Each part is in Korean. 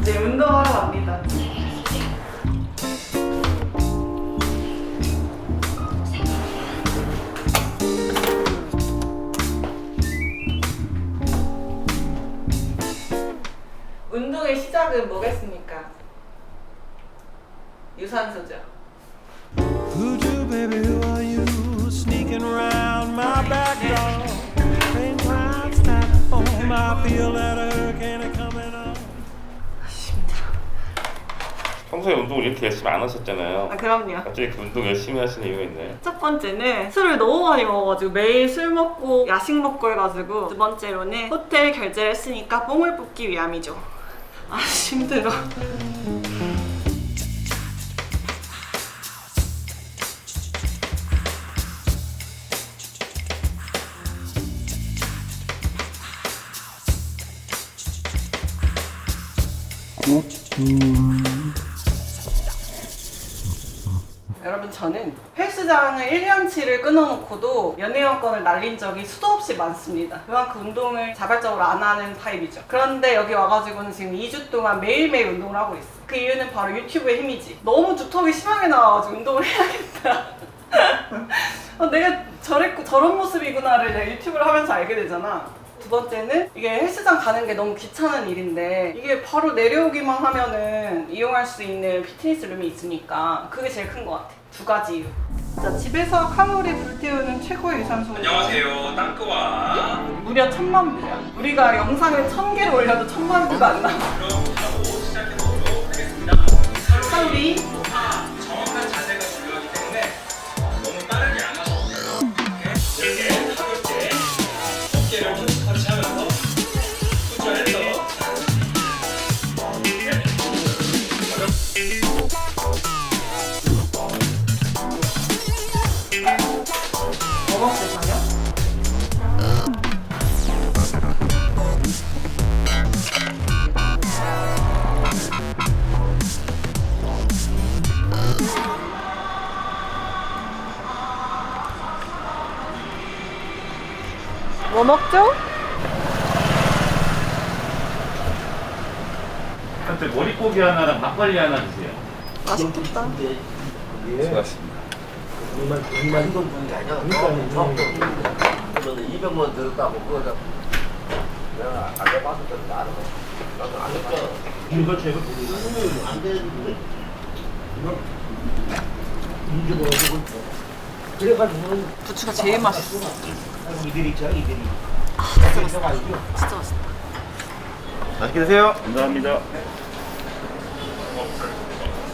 이제 운동하러 갑니다. 운동의 시작은 뭐겠습니까? 유산소죠. Voodoo, baby, who are you? Sneaking around 평소에 운동을 이렇게 열심히 안 하셨잖아요. 아 그럼요. 갑자기 그 운동 열심히 하시는 이유가 있나요? 첫 번째는 술을 너무 많이 먹어가지고 매일 술 먹고 야식 먹고 해가지고 두 번째로는 호텔 결제를 했으니까 뽕을 뽑기 위함이죠. 아 힘들어. 여러분 저는 헬스장을 1년치를 끊어놓고도 연회원권을 날린 적이 수도 없이 많습니다. 그만큼 운동을 자발적으로 안 하는 타입이죠. 그런데 여기 와가지고는 지금 2주 동안 매일매일 운동을 하고 있어. 그 이유는 바로 유튜브의 힘이지. 너무 두턱이 심하게 나와가지고 운동을 해야겠다. 어, 내가 저랬고 저런 모습이구나를 내가 유튜브를 하면서 알게 되잖아. 두 번째는 이게 헬스장 가는 게 너무 귀찮은 일인데 이게 바로 내려오기만 하면은 이용할 수 있는 피트니스 룸이 있으니까 그게 제일 큰 것 같아. 두 가지 이유. 자, 집에서 칼로리 불태우는 최고의 유산소. 안녕하세요. 땅크와 무려 천만 뷰야. 우리가 영상을 천 개를 올려도 천만 뷰가 안 나와. 그럼 하고 시작해 보도록 하겠습니다. 칼로리 뭐 먹고 사냐? 뭐 먹죠? 한테 머릿고기 하나랑 막걸리 하나 주세요. 맛있겠다. 수고하셨습니다. 우리만 우리만 이건 주는 게 아니야. 그러니까 그러면 200만 들었다고 그거다. 내가 안 해봤을 때도 알아. 나도 안 해봤어. 이거 제가 안 되는데. 인주가 어디고 있어. 그래가지고 부추가 제일 맛있어. 이들이 있잖아 이들이. 진짜 맛있다. 진짜 맛있다. 맛있게 드세요. 감사합니다.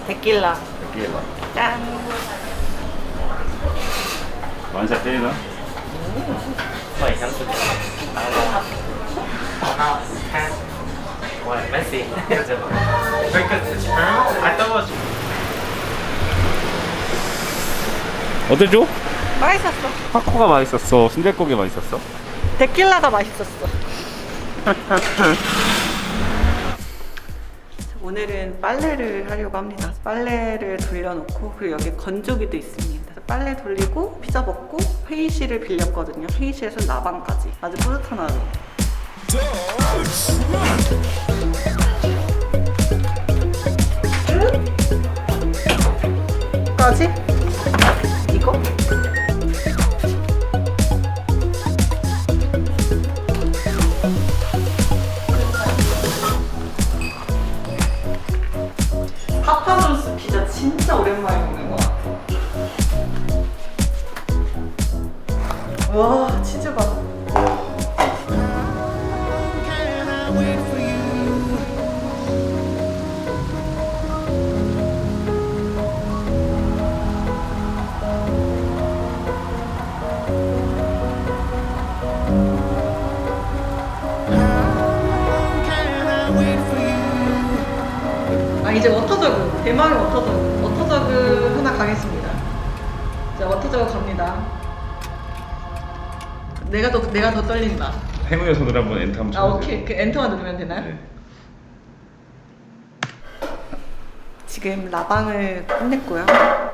데킬라. 봐. 짠. 완샷 때리나? Firm. I thought it was 어땠죠? 맛있었어. 타코가 맛있었어. 순대국이 맛있었어. 데킬라가 맛있었어. 오늘은 빨래를 하려고 합니다. 빨래를 돌려놓고 그리고 여기 건조기도 있습니다. 빨래 돌리고 피자 먹고 회의실을 빌렸거든요. 회의실에서 나방까지 아주 뿌듯한 하루. 까지? 이거? 파파존스 피자 진짜 오랜만에 먹는 아 이제 워터저그 대망의 워터저그 워터저그 하나 가겠습니다. 자 워터저그 갑니다. 내가 더 내가 더 떨린다. 행운의 손으로 한번 엔터 한번 아. 오케이 그 엔터만 누르면 되나요? 네. 지금 라방을 끝냈고요.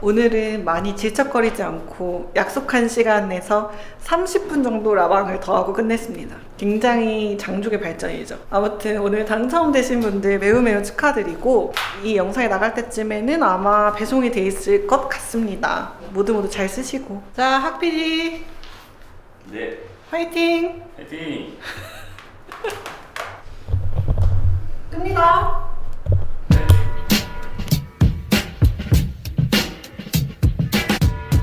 오늘은 많이 질척거리지 않고 약속한 시간 내서 30분 정도 라방을 더 하고 끝냈습니다. 굉장히 장족의 발전이죠. 아무튼 오늘 당첨되신 분들 매우 매우 축하드리고 이 영상이 나갈 때쯤에는 아마 배송이 돼 있을 것 같습니다. 모두 모두 잘 쓰시고. 자, 학PD 네. 화이팅! 화이팅. 끕니다.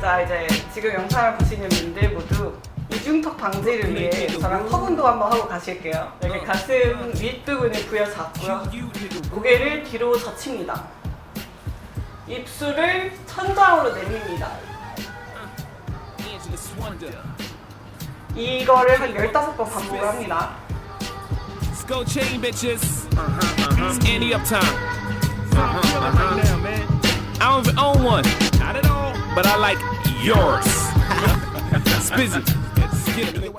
자 이제 지금 영상을 보시는 분들 모두 이중턱 방지를 위해 저랑 턱 운동 한번 하고 가실게요. 이렇게 가슴 윗부분을 부여잡고요. 고개를 뒤로 젖힙니다. 입술을 천장으로 내밉니다. 이거를 한 15번 반복을 합니다. Go chain bitches. It's Andy Uptown. I don't even own one. but I like yours. Spizzy.